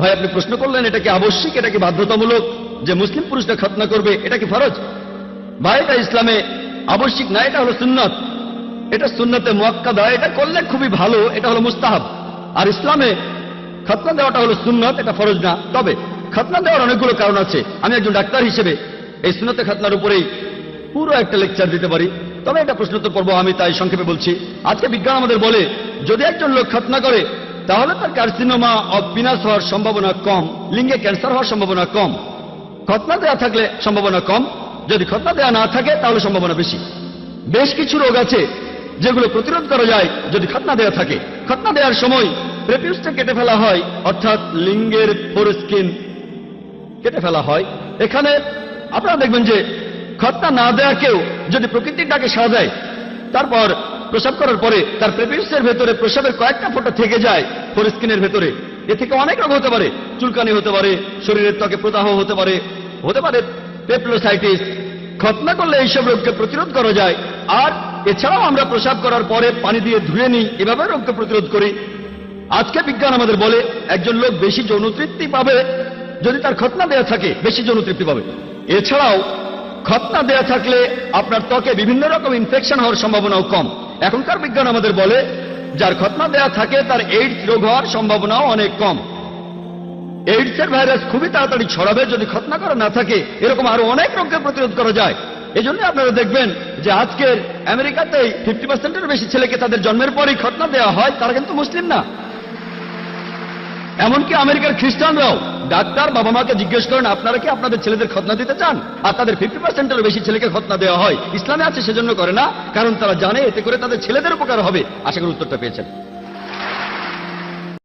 ভাই, আপনি প্রশ্ন করলেন, এটা কি আবশ্যিক, এটা কি বাধ্যতামূলক? যে মুসলিম পুরুষরা খতনা করবে, এটা কি ফরজ? ভাই, এটা ইসলামে আবশ্যিক না, এটা হলো সুন্নত। এটা সুন্নতে মোয়াক্কাদা, এটা করলে খুবই ভালো, এটা হলো মুস্তাহাব। আর ইসলামে খতনা দেওয়াটা হলো সুন্নত, এটা ফরজ না। তবে খতনা দেওয়ার অনেকগুলো কারণ আছে। আমি একজন ডাক্তার হিসেবে এই সুন্নতে খতনার উপরেই পুরো একটা লেকচার দিতে পারি। তবে এটা প্রশ্নোত্তর পর্ব আমি তাই সংক্ষেপে বলছি। আজকে বিজ্ঞান আমাদের বলে, যদি একজন লোক খতনা করে তাহলে তার কার্সিনোমা পিনাস হওয়ার সম্ভাবনা কম, লিঙ্গে ক্যান্সার হওয়ার সম্ভাবনা কম। খতনা দেওয়া থাকলে সম্ভাবনা কম, যদি খতনা দেওয়া না থাকে তাহলে সম্ভাবনা বেশি। বেশ কিছু রোগ আছে যেগুলো প্রতিরোধ করা যায় যদি খতনা দেওয়া থাকে। খতনা দেওয়ার সময় প্রেপিউসটা কেটে ফেলা হয়, অর্থাৎ লিঙ্গের ফোরস্কিন কেটে ফেলা হয়। এখানে আপনারা দেখবেন যে খতনা না দেয়া কেউ যদি প্রকৃতির ডাকে সাড়া দেয়, তারপর প্রসাব করার পরে তার প্রেপিউসের ভেতরে প্রসাবের কয়েকটা ফোঁটা থেকে যায় ফোরস্কিনের ভেতরে। এ থেকে অনেক রোগ হতে পারে, চুলকানি হতে পারে, শরীরের ত্বকে প্রদাহ হতে পারে হতে পারে পেপলোসাইটিস। খতনা করলে এইসব রোগকে প্রতিরোধ করা যায়। আর এছাড়াও আমরা প্রসাব করার পরে পানি দিয়ে ধুয়ে নিই, এভাবে রোগকে প্রতিরোধ করি। আজকে বিজ্ঞান আমাদের বলে, একজন লোক বেশি যৌন তৃপ্তি পাবে যদি তার খতনা দেয়া থাকে, বেশি যৌন তৃপ্তি পাবে। এছাড়াও, খতনা দেয়া থাকলে আপনার ত্বকে বিভিন্ন রকম ইনফেকশন হওয়ার সম্ভাবনাও কম। এখনকার বিজ্ঞান আমাদের বলে, যার খতনা দেয়া থাকে, তার এইডস রোগ হওয়ার সম্ভাবনাও অনেক কম। এইডসের ভাইরাস খুবই তাড়াতাড়ি ছড়াবে, যদি খতনা করা না থাকে, এরকম আরও অনেক রোগকে প্রতিরোধ করা যায়। এজন্য আপনারা দেখবেন যে আজকের আমেরিকাতেই ফিফটি পার্সেন্টের বেশি ছেলেকে তাদের জন্মের পরেই খতনা দেওয়া হয়, তারা কিন্তু মুসলিম না। এমনকি আমেরিকার খ্রিস্টানরাও ডাক্তার বাবা মাকে জিজ্ঞেস করেন, আপনারা কি আপনাদের ছেলেদের খতনা দিতে চান? আর তাদের ফিফটি পার্সেন্টের বেশি ছেলেকে খতনা দেওয়া হয়। ইসলামে আছে সেজন্য করে না, কারণ তারা জানে এতে করে তাদের ছেলেদের উপকার হবে। আশা করি উত্তরটা পেয়েছেন।